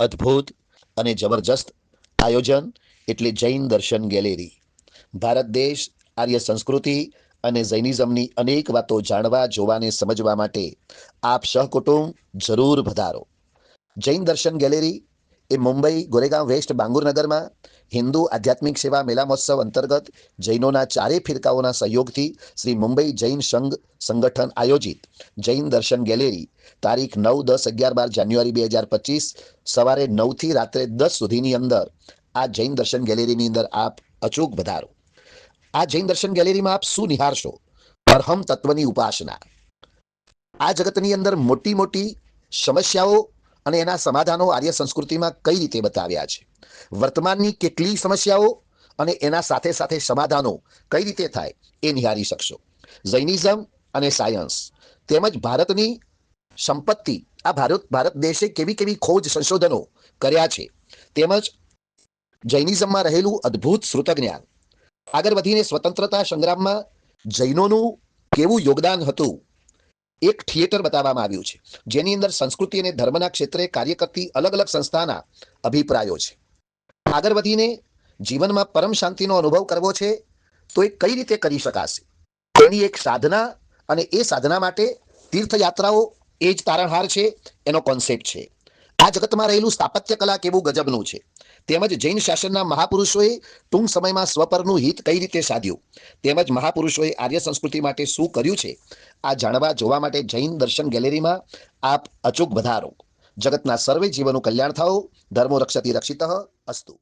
અદ્ભુત અને જબરજસ્ત આયોજન, એટલે જૈન દર્શન ગેલેરી. ભારત દેશ, આર્ય સંસ્કૃતિ અને જૈનિઝમની અનેક વાતો જાણવા, જોવાને, સમજવા માટે આપ સહકુટુંબ જરૂર વધારો. જૈન દર્શન ગેલેરી એ મુંબઈ, ગોરેગાંવ વેસ્ટ, બાંગુરનગરમાં હિન્દુ આધ્યાત્મિક સેવા મેલા મહોત્સવ અંતર્ગત જૈનોના ચારે ફિરકાઓના સહયોગથી શ્રી મુંબઈ જૈન સંઘ સંગઠન આયોજિત જૈન દર્શન ગેલેરી. તારીખ નવ, દસ, અગિયાર, બાર જાન્યુઆરી બે હજાર પચીસ સવારે નવથી રાત્રે દસ સુધીની અંદર આ જૈન દર્શન ગેલેરીની અંદર આપ અચૂક વધારો. આ જૈન દર્શન ગેલેરીમાં આપ શું નિહાળશો? પરહમ તત્વની ઉપાસના. આ જગતની અંદર મોટી મોટી સમસ્યાઓ અને એના સમાધાનો આર્ય સંસ્કૃતિમાં કઈ રીતે બતાવ્યા છે? વર્તમાનની કેટલી સમસ્યાઓ અને એના સાથે સાથે સમાધાનો કઈ રીતે થાય એ નિહાળી શકશો? જૈનિઝમ અને સાયન્સ તેમજ ભારતની સંપત્તિ, આ ભારત ભારત દેશે કેવી કેવી ખોજ સંશોધનો કર્યા છે? તેમજ જૈનિઝમમાં રહેલું અદ્ભુત શ્રુતજ્ઞાન. આગળ વધીને સ્વતંત્રતા સંગ્રામમાં જૈનોનું કેવું યોગદાન હતું? એક થિયેટર બતાવવામાં આવ્યું છે, જેની અંદર સંસ્કૃતિ અને ધર્મના ક્ષેત્રે કાર્ય કરતી અલગ અલગ સંસ્થાના અભિપ્રાયો છે. આગળ વધીને જીવનમાં પરમ શાંતિનો અનુભવ કરવો છે, તો એ કઈ રીતે કરી શકાશે? તેની એક સાધના અને એ સાધના માટે તીર્થયાત્રાઓ એ જ તારણહાર છે, એનો કોન્સેપ્ટ છે. આ જગતમાં રહેલું સ્થાપત્ય કલા કેવું ગજબનું છે? તેમજ જૈન શાસનના મહાપુરુષોએ ટૂંક સમયમાં સ્વપરનું હિત કઈ રીતે સાધ્યું? તેમજ મહાપુરુષોએ આર્ય સંસ્કૃતિ માટે શું કર્યું છે? આ જાણવા જોવા માટે જૈન દર્શન ગેલેરીમાં આપ અચૂક વધારો. જગતના સર્વે જીવોનું કલ્યાણ થાઓ. ધર્મો રક્ષતી રક્ષિત અસ્તુ.